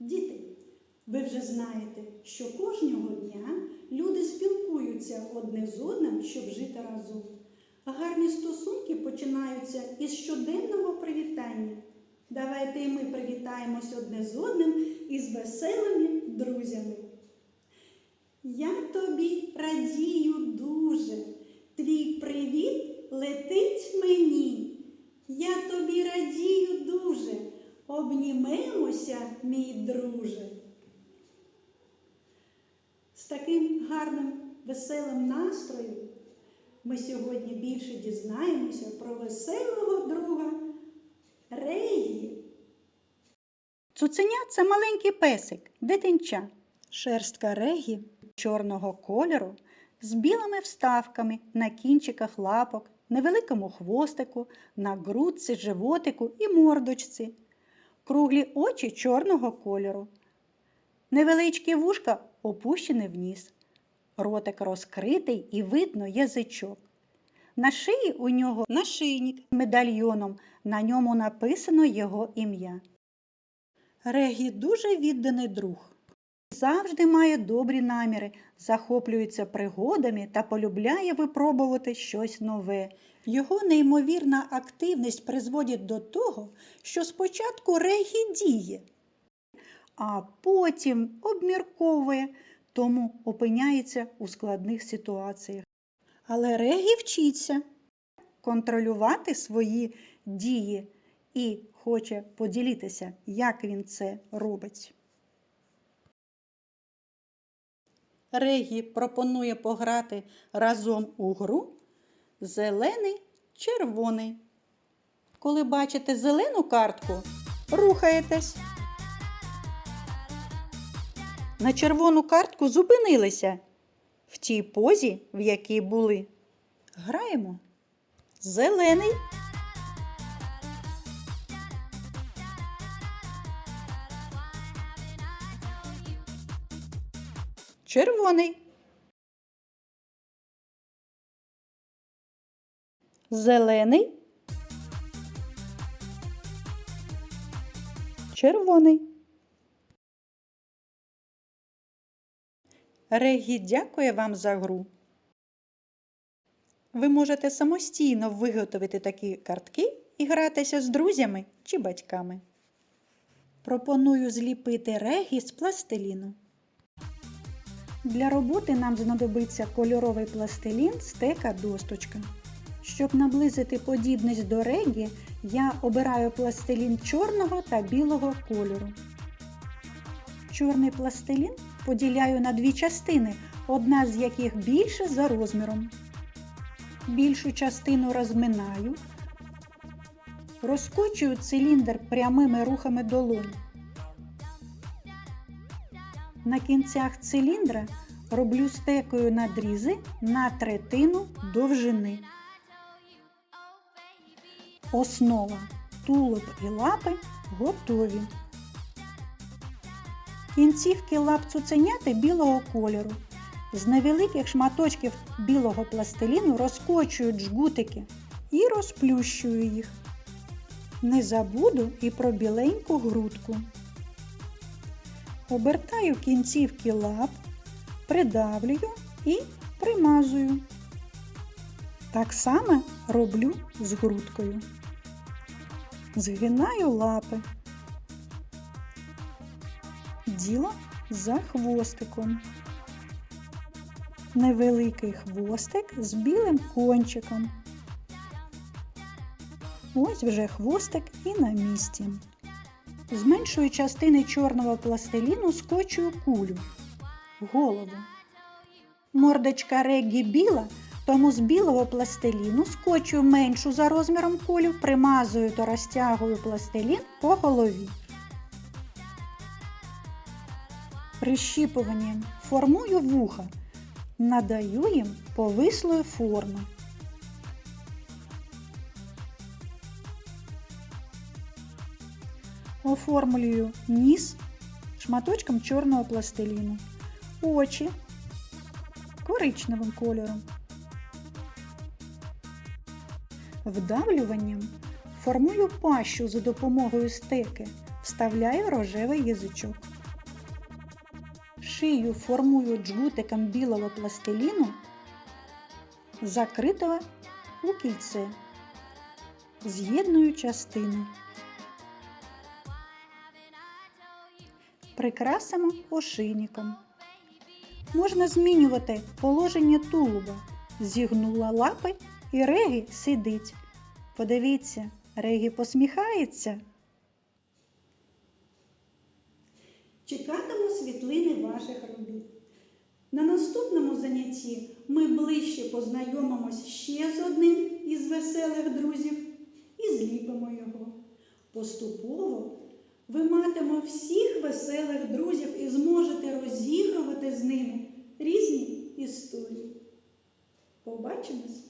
Діти, ви вже знаєте, що кожного дня люди спілкуються одне з одним, щоб жити разом. Гарні стосунки починаються із щоденного привітання. Давайте і ми привітаємось одне з одним із веселими друзями. Я тобі радію дуже, твій привіт летить мені. Я тобі радію дуже, обнімемося, мій друже. З таким гарним веселим настроєм ми сьогодні більше дізнаємося про веселого друга Регі. Цуценя це маленький песик, дитинча. Шерстка регі чорного кольору з білими вставками на кінчиках лапок, невеликому хвостику, на грудці, животику і мордочці. Круглі очі чорного кольору. Невеличкі вушка опущені вниз. Ротик розкритий і видно язичок. На шиї у нього нашийник медальйоном, на ньому написано його ім'я. Регі дуже відданий друг. Завжди має добрі наміри, захоплюється пригодами та полюбляє випробувати щось нове. Його неймовірна активність призводить до того, що спочатку Регі діє, а потім обмірковує, тому опиняється у складних ситуаціях. Але Регі вчиться контролювати свої дії і хоче поділитися, як він це робить. Регі пропонує пограти разом у гру зелений червоний. Коли бачите зелену картку, рухаєтесь. На червону картку зупинилися в тій позі, в якій були. Граємо. Зелений. Червоний. Зелений. Червоний. Регі дякує вам за гру. Ви можете самостійно виготовити такі картки і гратися з друзями чи батьками. Пропоную зліпити регі з пластиліну. Для роботи нам знадобиться кольоровий пластилін, стека, досточка. Щоб наблизити подібність до регі, я обираю пластилін чорного та білого кольору. Чорний пластилін поділяю на дві частини, одна з яких більша за розміром. Більшу частину розминаю, розкочую циліндр прямими рухами долонь. На кінцях циліндра роблю стекою надрізи на третину довжини. Основа тулуб і лапи готові. Кінцівки лап цуценяти білого кольору. З невеликих шматочків білого пластиліну розкочую жгутики і розплющую їх. Не забуду і про біленьку грудку. Обертаю кінцівки лап, придавлюю і примазую. Так само роблю з грудкою. Згинаю лапи. Діло за хвостиком. Невеликий хвостик з білим кончиком. Ось вже хвостик і на місці. З меншої частини чорного пластиліну скочую кулю голову. Мордочка Реггі біла, тому з білого пластиліну скочую меншу за розміром кулю, примазую та розтягую пластилін по голові. Прищіпуванням формую вуха, надаю їм повислої форми. Оформлюю ніс шматочком чорного пластиліну, очі коричневим кольором. Вдавлюванням формую пащу за допомогою стеки. вставляю рожевий язичок. Шию формую джгутиком білого пластиліну, закритого у кільце. З'єдную частини. Прикрасимо ошийником. Можна змінювати положення тулуба. Зігнула лапи і Регі сидить. Подивіться, Регі посміхається. Чекатиму світлини ваших робіт. На наступному занятті ми ближче познайомимось ще з одним із веселих друзів і зліпимо його. Поступово ви матиме всіх веселих друзів і зможете розігрувати з ними різні історії. Побачимось!